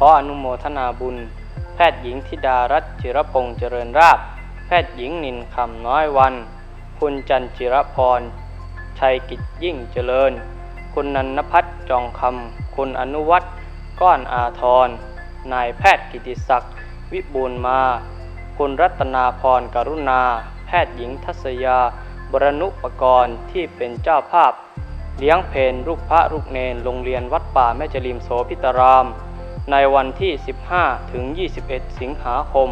ขออนุโมทนาบุญ แพทย์หญิงธิดารัตน์จิรพงษ์เจริญราบ แพทย์หญิงนินคำน้อยวัน คุณจันจิรพร ชัยกิจยิ่งเจริญ คุณนันพัฒน์จองคำ คุณอนุวัฒน์ก้อนอาทร นายแพทย์กิติศักดิ์วิบูลมา คุณรัตนาพรกรุณา แพทย์หญิงทัศยา บรนุปกรณ์ที่เป็นเจ้าภาพ เลี้ยงเพนลูกพระลูกเนนโรงเรียนวัดป่าแม่จริมโสพิตาราม ในวันที่ 15 ถึง 21 สิงหาคม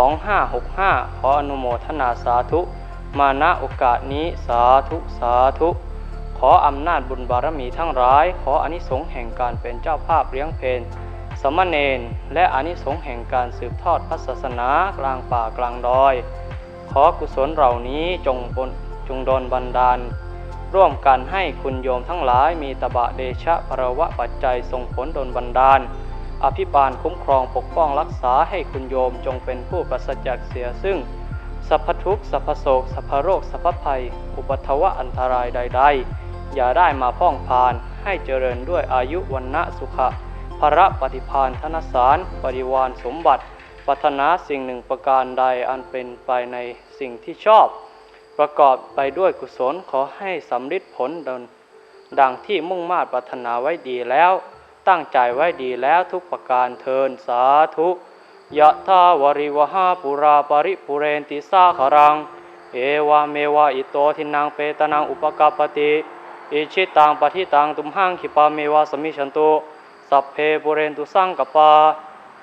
2565 ขออนุโมทนาสาธุ มาณโอกาสนี้สาธุสาธุ ขออำนาจบุญบารมีทั้งหลาย ขออนิสงส์แห่งการเป็นเจ้าภาพเลี้ยงเพนสมณเณรและอนิสงส์แห่งการสืบทอดพระศาสนากลางป่ากลางดอย ขอกุศลเหล่านี้จงบนจงโดนบันดาล ร่วมกันให้คุณโยมทั้งหลายมีตบะเดชะภรวะปัจจัยส่งผลดลบันดาล อภิบาลคุ้มครองปกป้องรักษาให้คุณโยมจงเป็นผู้ประเสริฐจากเสียซึ่งสัพพทุกสัพพโศกสัพพโรคสัพพภัย อุปัทวะอันตรายใด ๆ อย่าได้มาพ้องพาน ให้เจริญด้วยอายุวันนะสุขะภระปฏิพานธนสาร ปริวารสมบัติปรารถนาสิ่งหนึ่งประการใดอันเป็นไปในสิ่งที่ชอบ ประกอบไปด้วยกุศลขอให้สำฤทธิ์ผลดลดังที่มุ่งมาตรปรารถนาไว้ดีแล้ว ตั้งใจไว้ดีแล้วทุกประการเทินสาธุยะทาวริวหาปุราปริปุเรนติสาคารัง เอวาเมวะอิโตทินังเปตนังอุปกาปติอิชิตังปฏิตังตุมหังขิปาเมวะสมิชันตุสัพเพปุเรนตุสังกปา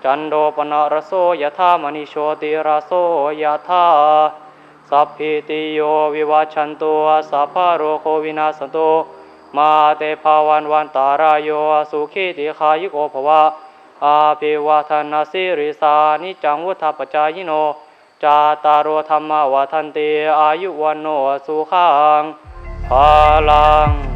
จันโดปนะรโสยะธามณิโชติระโสยะธาสัพพิติโยวิวัชชันตุสัพพะโรโควินาสตุ มาเตภาวันวันตารายโยสุขีติขายุโกภวะอาภิวาทนาสิริสานิจังวุฒาปจายโน จาตารโธรรมวัทันติอายุวันโนสุขังพาลัง